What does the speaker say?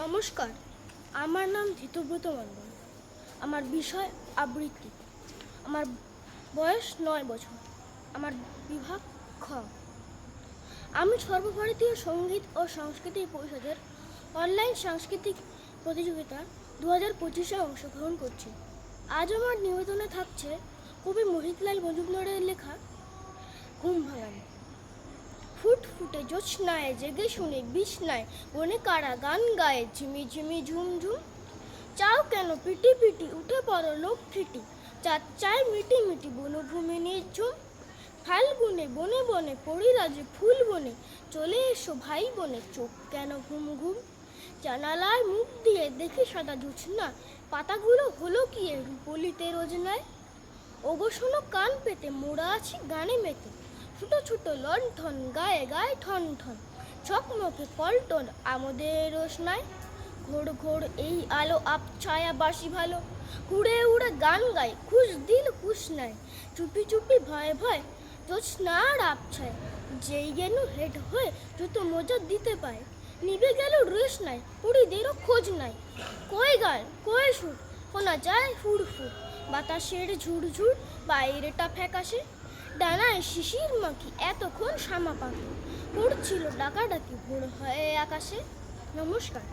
নমস্কার। আমার নাম ধৃতব্রত মণ্ডল। আমার বিষয় আবৃত্তি। আমার বয়স নয় বছর। আমার বিভাগ খ। আমি সর্বভারতীয় সংগীত ও সংস্কৃতি পরিষদের অনলাইন সাংস্কৃতিক প্রতিযোগিতা দু হাজার পঁচিশে অংশগ্রহণ করছি। আজ আমার নিবেদনে থাকছে কবি মোহিতলাল মজুমদারের লেখা, ঘুম ভাঙানো। ফুটে জোৎস্নায় জেগে শুনে বিছনায় বনে কারা গান গায়ে, ঝিমি ঝিমি ঝুম ঝুম। চাও কেন পিটি পিটি, উঠে পড়ো লোক ফিটি চার চায় মিটি মিটি, বনভূমি নির্ঝুম। ফাল্গুনে বনে বনে, পরিরাজে ফুল বনে, চলে এসো ভাই বনে, চোখ কেন ঘুম ঘুম। জানালায় মুখ দিয়ে দেখি সাদা জোছনা পাতাগুলো হলো কি রূপলিতে রোজনায় শোনো কান পেতে মোড়া আছি গানে মেতে ছোট ছোট লণ্ঠন, গায়ে গায়ে ঠন ঠন। চকমকে পল্টন আমাদের রোশনায়। ঘোর ঘোর এই আলো আপ ছায়া বাসি ভালো। উড়ে উড়ে গান গায় খুশ দিল খুশ নাই। চুপি চুপি ভয়ে ভয় জোৎস্নার আবছায়। যেই গেল হেড হয়ে জুতো মজা দিতে পায়। নিবে গেল রেশ নাই পুরীদেরও খোঁজ নাই। কয় গান কয় সুর? শোনা যায় ফুর বাতাসের ঝুড় ঝুড় বাইরেটা ফ্যাকাশে। ডানায় শিশির মাখি এতক্ষণ শ্যামা পাখি পড়ছিল ডাকাডাকি ভোর হয়ে আকাশে। নমস্কার।